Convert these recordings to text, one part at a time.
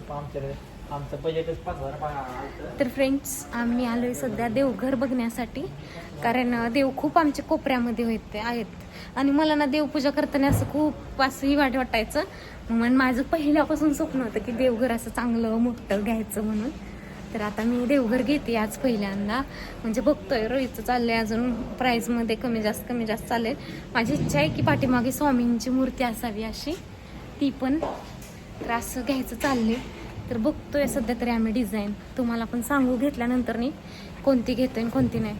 तर आमच्याकडे आमचं बजेटच पाच हजार तर फ्रेंड्स आम्ही आलोय सध्या देवघर बघण्यासाठी. कारण देव खूप आमच्या कोपऱ्यामध्ये होते आहेत. आणि मला ना देवपूजा करताना असं खूप असंही वाट वाटायचं. म्हणून माझं पहिल्यापासून स्वप्न होतं की देवघर असं चांगलं मोठं घ्यायचं म्हणून. तर आता मी देवघर घेते आज पहिल्यांदा. म्हणजे बघतोय रोहितचं चाललंय अजून प्राईजमध्ये कमी जास्त कमी जास्त चालेल माझी इच्छा आहे की पाठीमागे स्वामींची मूर्ती असावी अशी. ती पण तर असं घ्यायचं चाललंय. तर बघतोय सध्या तरी आम्ही डिझाईन तुम्हाला पण सांगू घेतल्यानंतर नी कोणती घेतोय आणि कोणती नाही.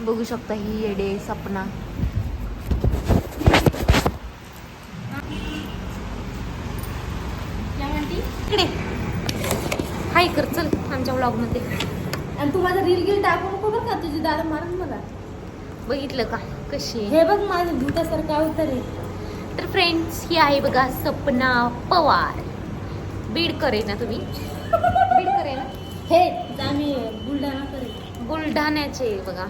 बघू शकता ही येडे सपना. हाय कर चल आमच्या ब्लॉगमध्ये आणि तू माझा रील गिल टाकू नको बरं का? तुझी दादा मारून मला. बघितलं का? कशी? हे बघ माझं भूतासारखं अवतार आहे. तर फ्रेंड्स ही आहे बघा सपना पवार. बीड करे ना तुम्ही. बीड करे ना. हे आम्ही बुलढाणा करेल बुलढाण्याचे बघा.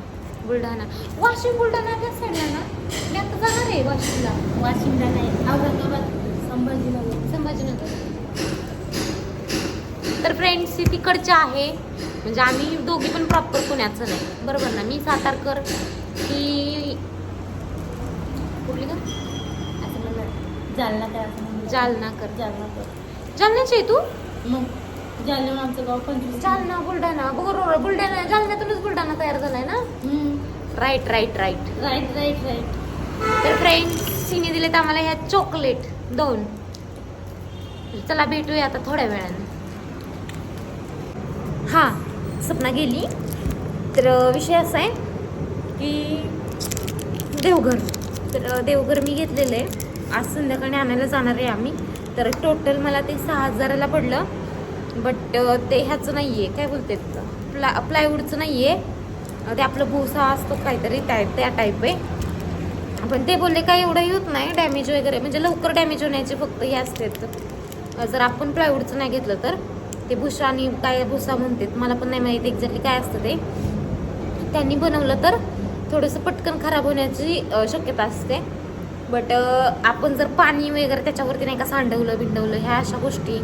बुलढाणा. वाशिम बुलढाणा त्या साईडला ना? मी आता जाणार आहे वाशिमला. वाशिमला नाही औरंगाबाद संभाजीनगर. संभाजीनगर. तर फ्रेंड्स तिकडच्या आहे. म्हणजे आम्ही दोघी पण प्रॉपर पुण्याचं नाही. बरोबर ना? मी सातारकर ही कुठली का असं म्हणलं जालना काय असं म्हणलं जालनाकर. जालना कर जालन्याची आहे तू? मग जालना आमचं गाव पंचवीस. जालना बुलढाणा. बरोबर बुलढाणा जालन्यातूनच बुलढाणा तयार झालाय ना? Right right right right right right तर फ्रेंड्स तिने दिलेत आम्हाला ह्या चॉकलेट दोन. चला भेटूया आता थोड्या वेळाने. हां सपना गेली. तर विषय असा आहे की देवघर. तर देवघर मी घेतलेलं आहे. आज संध्याकाळी आणायला जाणार आहे आम्ही. तर टोटल मला ते सहा हजाराला पडलं. बट ते ह्याचं नाही आहे काय बोलते प्ला प्लायवूडचं नाही आहे ते आपलं भुसा असतो काहीतरी त्या त्या टाईप आहे. पण ते बोलले काय एवढंही होत नाही डॅमेज वगैरे. म्हणजे लवकर डॅमेज होण्याचे फक्त हे असतात. जर आपण प्लायवूडचं नाही घेतलं तर. ते भुसा आणि काय भुसा म्हणतात मला पण नाही माहिती एक्झॅक्टली काय असतं ते. त्यांनी बनवलं तर थोडंसं पटकन खराब होण्याची शक्यता असते. बट आपण जर पाणी वगैरे त्याच्यावरती नाही का सांडवलं बिंडवलं ह्या अशा गोष्टी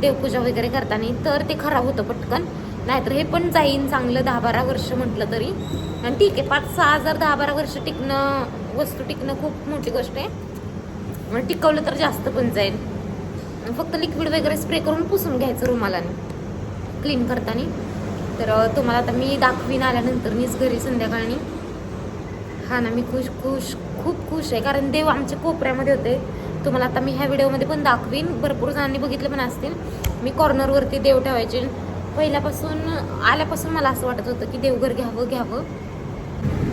देवपूजा वगैरे करताना तर ते खराब होतं पटकन. नाहीतर हे पण जाईन चांगलं दहा बारा वर्ष म्हटलं तरी. आणि ठीक आहे पाच सहा हजार दहा बारा वर्ष टिकणं वस्तू टिकणं खूप मोठी गोष्ट आहे. टिकवलं तर जास्त पण जाईल. फक्त लिक्विड वगैरे स्प्रे करून पुसून घ्यायचं रुमालाने. क्लीन करताना. तर तुम्हाला आता मी दाखवीन आल्यानंतर मीच घरी संध्याकाळी हा ना मी खुश खुश खूप खुश आहे. कारण देव आमच्या कोपऱ्यामध्ये होते. तुम्हाला आता मी ह्या व्हिडिओमध्ये पण दाखवीन. भरपूर जणांनी बघितले पण असतील. मी कॉर्नरवरती देव ठेवायचे. पहिल्यापासून आल्यापासून मला असं वाटत होतं की देवघर घ्यावं घ्यावं.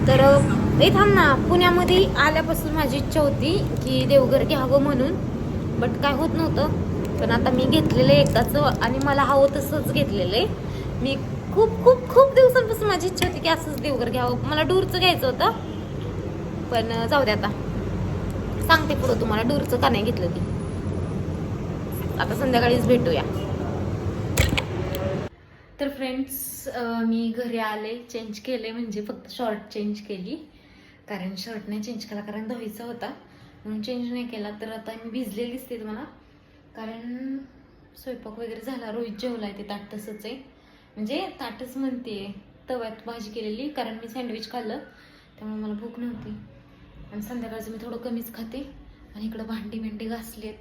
तर अ, ए थांब ना. पुण्यामध्ये आल्यापासून माझी इच्छा होती की देवघर घ्यावं म्हणून. बट काय होत नव्हतं. पण आता मी घेतलेलं आहे एकदाच आणि मला हवं तसंच घेतलेलं आहे. मी खूप खूप खूप दिवसांपासून माझी इच्छा होती की असंच देवघर घ्यावं. मला डूरचं घ्यायचं होतं. पण जाऊ दे आता. सांगते पुढं तुम्हाला डूरचं का नाही घेतलं ती. आता संध्याकाळीच भेटूया. तर फ्रेंड्स मी घरी आले. चेंज केले म्हणजे फक्त शॉर्ट चेंज केली. कारण शर्ट नाही चेंज केला कारण दहावीचा होता. म्हणून चेंज नाही केला. तर आता मी भिजलेली ते मला. कारण स्वयंपाक वगैरे झाला. रोहित जेवला आहे ते ताट तसंच आहे. म्हणजे ताटच म्हणते तव्यात भाजी केलेली. कारण मी सँडविच खाल्लं. त्यामुळे मला भूक नव्हती. आणि संध्याकाळचं मी थोडं कमीच खाते. आणि इकडं भांडी भेंडी घासलेत.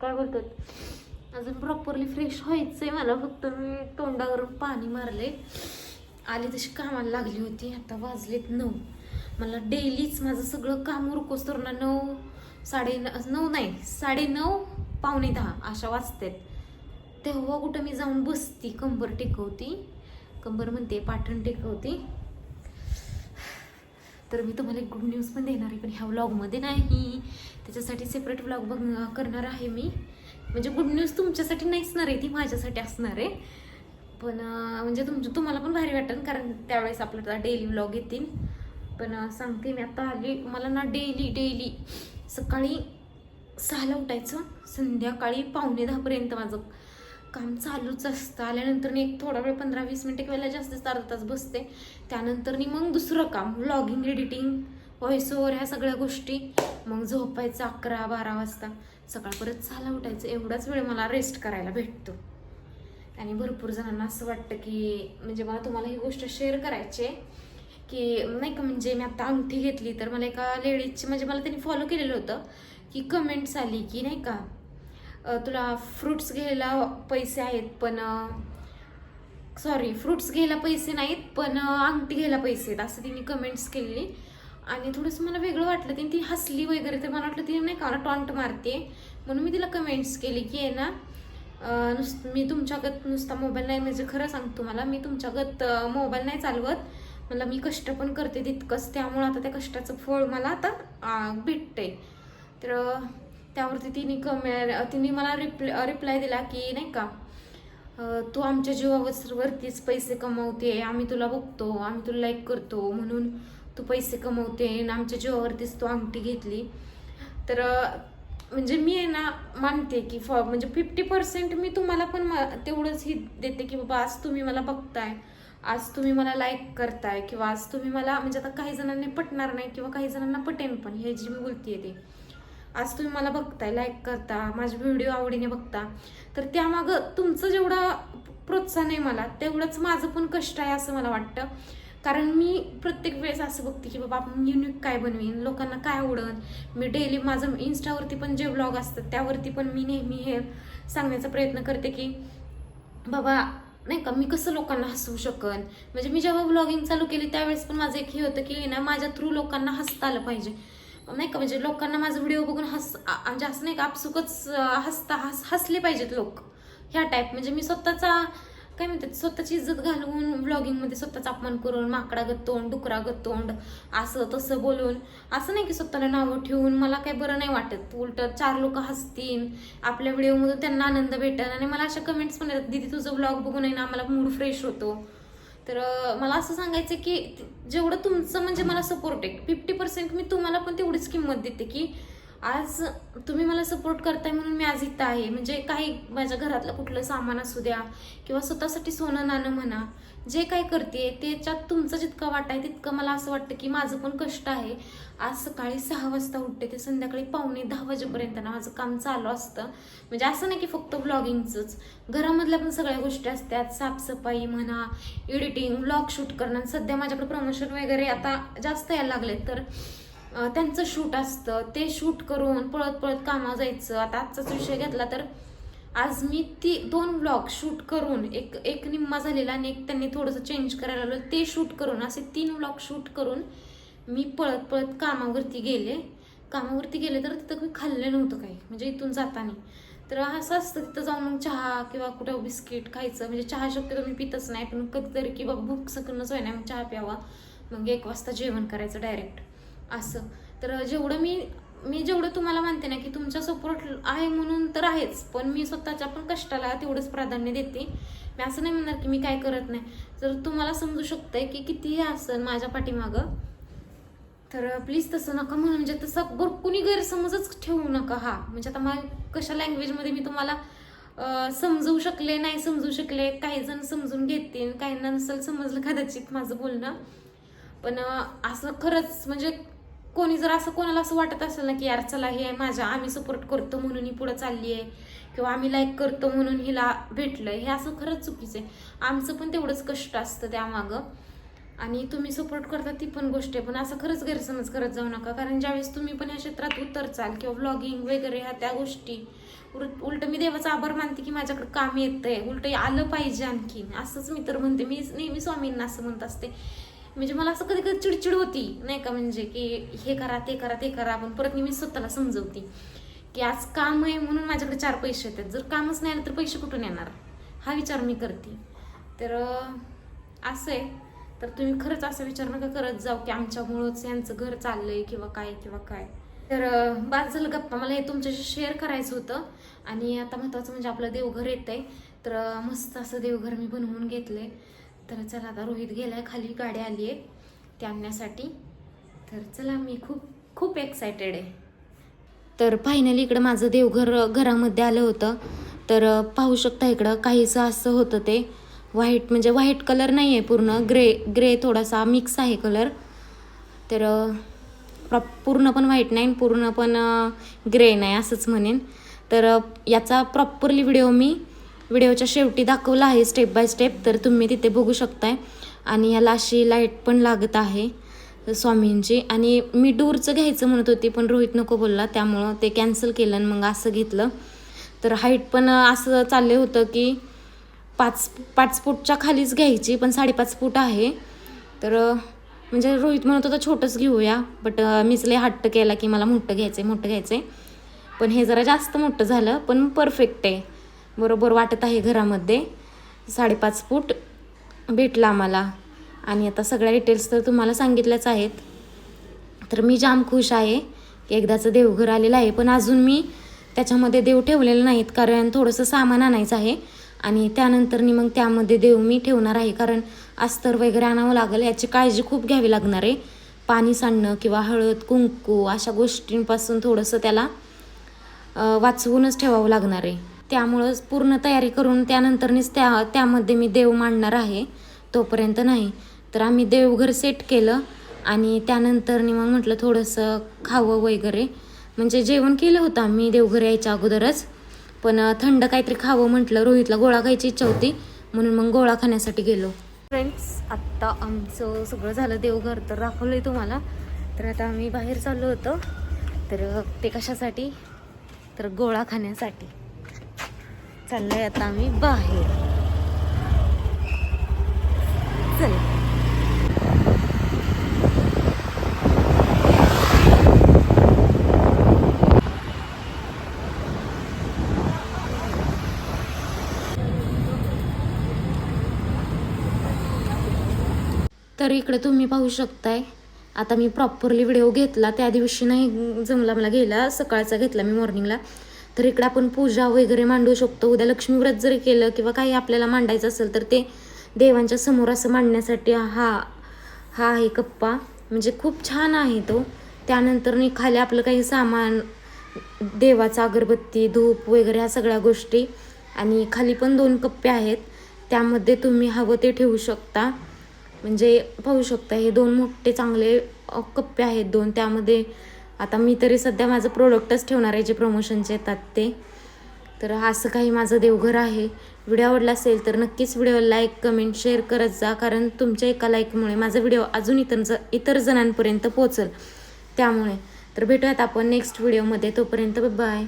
काय बोलतात अजून प्रॉपरली फ्रेश व्हायचंय मला. फक्त मी तोंडावरून पाणी मारले आली तशी कामाला लागली होती. आता वाजलेत नऊ. मला डेलीच माझं सगळं काम उरकोस तर ना नऊ साडे नऊ नाही साडे नऊ पावणे दहा अशा वाजतात. तेव्हा कुठं मी जाऊन बसती कंबर टेकवती. कंबर म्हणते पाठण टेकवती. तर मी तुम्हाला एक गुड न्यूज पण देणार आहे पण ह्या व्लॉगमध्ये नाही. त्याच्यासाठी सेपरेट व्लॉग बघ करणार आहे मी. म्हणजे गुड न्यूज तुमच्यासाठी नाही असणार आहे ती माझ्यासाठी असणार आहे. पण म्हणजे तुमच्या तुम्हाला पण भारी वाटेल कारण त्यावेळेस आपल्याला डेली व्लॉग येतील. पण सांगते मी आता आली. मला ना डेली डेली सकाळी सहाला उठायचं संध्याकाळी पावणे दहापर्यंत माझं काम चालूच असतं. आल्यानंतर मी एक थोडा वेळ पंधरा वीस मिनटं किंवा जास्तीत अर्धा तास बसते. त्यानंतर मी मग दुसरं काम व्लॉगिंग एडिटिंग व्हॉइस ओव्हर ह्या सगळ्या गोष्टी. मग झोपायचं अकरा बारा वाजता. सकाळ परत सहाला उठायचं. एवढाच वेळ मला रेस्ट करायला भेटतो. आणि भरपूर जणांना असं वाटतं की म्हणजे मला तुम्हाला ही गोष्ट शेअर करायची आहे. की नाही का म्हणजे मी आता अंगठी घेतली तर मला एका लेडीजची म्हणजे मला त्यांनी फॉलो केलेलं होतं की कमेंट्स आली की नाही का तुला फ्रुट्स घ्यायला पैसे आहेत पण सॉरी फ्रुट्स घ्यायला पैसे नाहीत पण अंगठी घ्यायला पैसे आहेत असं तिने कमेंट्स केलेली. आणि थोडंसं मला वेगळं वाटलं ती ती हसली वगैरे तर मला वाटलं ती नाही का मला टॉन्ट मारते म्हणून मी तिला कमेंट्स केली की आहे ना नुस मी तुमच्यागत नुसता मोबाईल नाही म्हणजे खरं सांगतो मला मी तुमच्यागत मोबाईल नाही चालवत. मला मी कष्ट पण करते तितकंच. त्यामुळं आता त्या कष्टाचं फळ मला आता भेटतंय. तर त्यावरती तिने कमे तिने मला रिप्ले रिप्लाय दिला की नाही का तू आमच्या जीवावरतीच पैसे कमवते आम्ही तुला बघतो आम्ही तुला लाईक करतो म्हणून तू पैसे कमवते आणि आमच्या जीवावरतीच तू अंगठी घेतली. तर म्हणजे मी आहे ना मानते की फॉ म्हणजे फिफ्टी पर्सेंट मी तुम्हाला पण तेवढंच ही देते की बाबा आज तुम्ही मला बघताय आज तुम्ही मला लाईक करताय किंवा आज तुम्ही मला म्हणजे आता काही जणांनी पटणार नाही किंवा काही जणांना पटेन पण हे जी मी बोलतेय ते. आज तुम्ही मला बघताय लाईक करता माझे व्हिडिओ आवडीने बघता. तर त्यामागं तुमचं जेवढं प्रोत्साहन आहे मला तेवढंच माझं पण कष्ट आहे असं मला वाटतं. कारण मी प्रत्येक वेळेस असं बघते की बाबा आपण युनिक काय बनवीन लोकांना काय आवडन. मी डेली माझं इन्स्टावरती पण जे ब्लॉग असतात त्यावरती पण मी नेहमी हे सांगण्याचा प्रयत्न करते की बाबा नाही का? मी कसं लोकांना हसवू शकन? म्हणजे मी जेव्हा ब्लॉगिंग चालू केली त्यावेळेस पण माझं एक हे होतं की ना माझ्या थ्रू लोकांना हसता आलं पाहिजे. नाही का? म्हणजे लोकांना माझा व्हिडिओ बघून हस म्हणजे असं नाही का आपसुकच हसता हस हसले पाहिजेत लोक. ह्या टाईप म्हणजे मी स्वतःचा काय म्हणतात स्वतःची इज्जत घालवून व्लॉगिंगमध्ये स्वतःचा अपमान करून माकडागत तोंड डुकरागत तोंड असं तसं बोलून असं नाही की स्वतःला नावं ठेवून मला काही बरं नाही वाटत. उलट चार लोक हसतील आपल्या व्हिडिओमधून त्यांना आनंद भेटेल. आणि मला अशा कमेंट्स पण येतात दीदी तुझं ब्लॉग बघून आहे ना आम्हाला मूड फ्रेश होतो. तर मला असं सांगायचं की जेवढं तुमचं म्हणजे मला सपोर्ट आहे फिफ्टी पर्सेंट मी तुम्हाला पण तेवढीच किंमत देते की आज तुम्ही मला सपोर्ट करताय म्हणून मी आज इथं आहे. म्हणजे काही माझ्या घरातलं कुठलं सामान असू द्या किंवा स्वतःसाठी सोनं नाणं म्हणा जे काय करते त्याच्यात तुमचं जितकं वाट आहे तितकं मला असं वाटतं की माझं पण कष्ट आहे. आज सकाळी सहा वाजता उठते ते संध्याकाळी पावणे दहा वाजेपर्यंत ना माझं काम चालू असतं. म्हणजे असं नाही की फक्त ब्लॉगिंगचंच घरामधल्या पण सगळ्या गोष्टी असतात. साफसफाई म्हणा एडिटिंग ब्लॉग शूट करणं सध्या माझ्याकडे प्रमोशन वगैरे आता जास्त यायला लागले तर त्यांचं शूट असतं. ते शूट करून पळत पळत कामा जायचं. आता आजचाच विषय घेतला तर आज मी ती दोन ब्लॉग शूट करून एक एक निम्मा झालेला आणि एक त्यांनी थोडंसं चेंज करायला लागलं ते शूट करून असे तीन ब्लॉग शूट करून मी पळत पळत कामावरती गेले. कामावरती गेले तर तिथं मी खाल्लं नव्हतं काही. म्हणजे इथून जाताना. तर असं असतं तिथं जाऊन मग चहा किंवा कुठं बिस्किट खायचं. म्हणजे चहा शक्यतो मी पितच नाही पण कधीतरी की बाबा भूक सकनच होय नाही मग चहा प्यावा. मग एक वाजता जेवण करायचं डायरेक्ट असं. तर जेवढं मी मी जेवढं तुम्हाला मानते ना की तुमचा सपोर्ट आहे म्हणून तर आहेच पण मी स्वतःच्या पण कष्टाला तेवढंच प्राधान्य देते. मी असं नाही म्हणणार की मी काय करत नाही. जर तुम्हाला समजू शकतंय की कितीही असेल माझ्या पाठीमागं तर प्लीज तसं नका म्हणून म्हणजे तसं बर कुणी गैरसमजच ठेवू नका हा. म्हणजे आता मला कशा लँग्वेजमध्ये मी तुम्हाला समजवू शकले नाही समजू शकले काही जण समजून घेतील काहींना नसेल समजलं कदाचित माझं बोलणं. पण असं खरंच म्हणजे कोणी जर असं कोणाला असं वाटत असेल ना की यार चला हे माझ्या आम्ही सपोर्ट करतो म्हणून ही पुढं चालली आहे किंवा आम्ही लाईक करतो म्हणून हिला भेटलंय हे असं खरंच चुकीचं आहे. आमचं पण तेवढंच कष्ट असतं त्यामागं. आणि तुम्ही सपोर्ट करता ती पण गोष्ट आहे. पण असं खरंच गैरसमज करत जाऊ नका. कारण ज्यावेळेस तुम्ही पण या क्षेत्रात उतरचाल किंवा व्लॉगिंग वगैरे ह्या त्या गोष्टी उलट उलट मी देवाचा आभार मानते की माझ्याकडे काम येतंय. उलट आलं पाहिजे आणखीन. असंच मी तर म्हणते. मी नेहमी स्वामींना असं म्हणत असते. म्हणजे मला असं कधी कधी चिडचिड होती नाही का? म्हणजे की हे करा ते करा ते करा पण परत मी स्वतःला समजवते. की आज काम आहे म्हणून माझ्याकडे चार पैसे येतात. जर कामच नाही आलं तर पैसे कुठून येणार? हा विचार मी करते. तर असं आहे. तर तुम्ही खरंच असा विचार नका करत जाऊ की आमच्यामुळंच यांचं घर चाललंय किंवा काय किंवा काय. तर अं, बाद झालं गप्पा. मला हे तुमच्याशी शेअर करायचं होतं. आणि आता महत्त्वाचं म्हणजे आपलं देवघर येत आहे तर मस्त असं देवघर मी बनवून घेतलंय. तर चला आता रोहित गेलाय खाली गाडी आली आहे ते आणण्यासाठी. तर चला मी खूप खूप एक्सायटेड आहे. तर फायनली इकडं माझं देवघर घरामध्ये आलं होतं. तर पाहू शकता इकडं काहीसं असं होतं ते. व्हाईट म्हणजे व्हाईट कलर नाही आहे पूर्ण ग्रे ग्रे थोडासा मिक्स आहे कलर तर प्रॉप पूर्ण पण व्हाईट नाही पूर्ण पण ग्रे नाही असंच म्हणेन. तर याचा प्रॉपरली व्हिडिओ मी व्हिडिओच्या शेवटी दाखवलं आहे स्टेप बाय स्टेप तर तुम्ही तिथे बघू शकताय. आणि याला अशी लाइट पण लागत आहे स्वामींची. आणि मी डूरचं घ्यायचं म्हणत होती पण रोहित नको बोलला त्यामुळं ते कॅन्सल केलं आणि मग असं घेतलं. तर हाईट पण असं चाललं होतं की पाच पाच फूटच्या खालीच घ्यायची पण साडेपाच फूट आहे. तर म्हणजे रोहित म्हणत होता छोटंच घेऊया बट मीच लय हट्ट केला की मला मोठं घ्यायचं आहे मोठं घ्यायचं आहे पण हे जरा जास्त मोठं झालं पण परफेक्ट आहे. बरोबर वाटत आहे घरामध्ये. साडेपाच फूट भेटला आम्हाला. आणि आता सगळ्या डिटेल्स तर तुम्हाला सांगितल्याच आहेत. तर मी जाम खुश आहे की एकदाचं देवघर आलेलं आहे. पण अजून मी त्याच्यामध्ये देव ठेवलेलं नाहीत कारण थोडंसं सामान आणायचं आहे. आणि त्यानंतरनी मग त्यामध्ये देव मी ठेवणार आहे. कारण अस्तर वगैरे आणावं लागेल याची काळजी खूप घ्यावी लागणार आहे. पाणी सांडणं किंवा हळद कुंकू अशा गोष्टींपासून थोडंसं त्याला वाचवूनच ठेवावं लागणार आहे. त्यामुळं पूर्ण तयारी करून त्यानंतरनीच त्या त्यामध्ये मी देव मांडणार आहे तोपर्यंत नाही. तर आम्ही देवघर सेट केलं आणि त्यानंतरनी मग म्हटलं थोडंसं खावं वगैरे. म्हणजे जेवण केलं होतं आम्ही देवघर यायच्या अगोदरच. पण थंड काहीतरी खावं म्हटलं. रोहितला गोळा खायची इच्छा होती म्हणून मग गोळा खाण्यासाठी गेलो. फ्रेंड्स आत्ता आमचं सगळं झालं देवघर. तर दाखवलं आहे तुम्हाला. तर आता आम्ही बाहेर चाललो होतो. तर ते कशासाठी? तर गोळा खाण्यासाठी. चाललंय आता आम्ही बाहेर. चल. तर इकडे तुम्ही पाहू शकताय. आता मी प्रॉपरली व्हिडिओ घेतला. त्या दिवशी नाही जमला मला गेला सकाळचा घेतला मी मॉर्निंगला तर इकडे आपण पूजा वगैरे मांडू शकतो. उद्या लक्ष्मीव्रत जरी केलं किंवा काही आपल्याला मांडायचं असेल तर ते देवांच्या समोर असं मांडण्यासाठी हा हा आहे कप्पा. म्हणजे खूप छान आहे तो. त्यानंतर खाली आपलं काही सामान देवाचा अगरबत्ती धूप वगैरे ह्या सगळ्या गोष्टी. आणि खाली पण दोन कप्पे आहेत. त्यामध्ये तुम्ही हवं ते ठेवू शकता. म्हणजे पाहू शकता हे दोन मोठे चांगले कप्पे आहेत दोन. त्यामध्ये आता मी तरी सध्या माझं प्रोडक्टच ठेवणार आहे जे प्रमोशनचे येतात ते. तर असं काही माझं देवघर आहे. व्हिडिओ आवडला असेल तर नक्कीच व्हिडिओ लाईक कमेंट शेअर करत जा. कारण तुमच्या एका लाईकमुळे माझा व्हिडिओ अजून इतर ज इतर जणांपर्यंत पोचल त्यामुळे. तर भेटूयात आपण नेक्स्ट व्हिडिओमध्ये तोपर्यंत बाय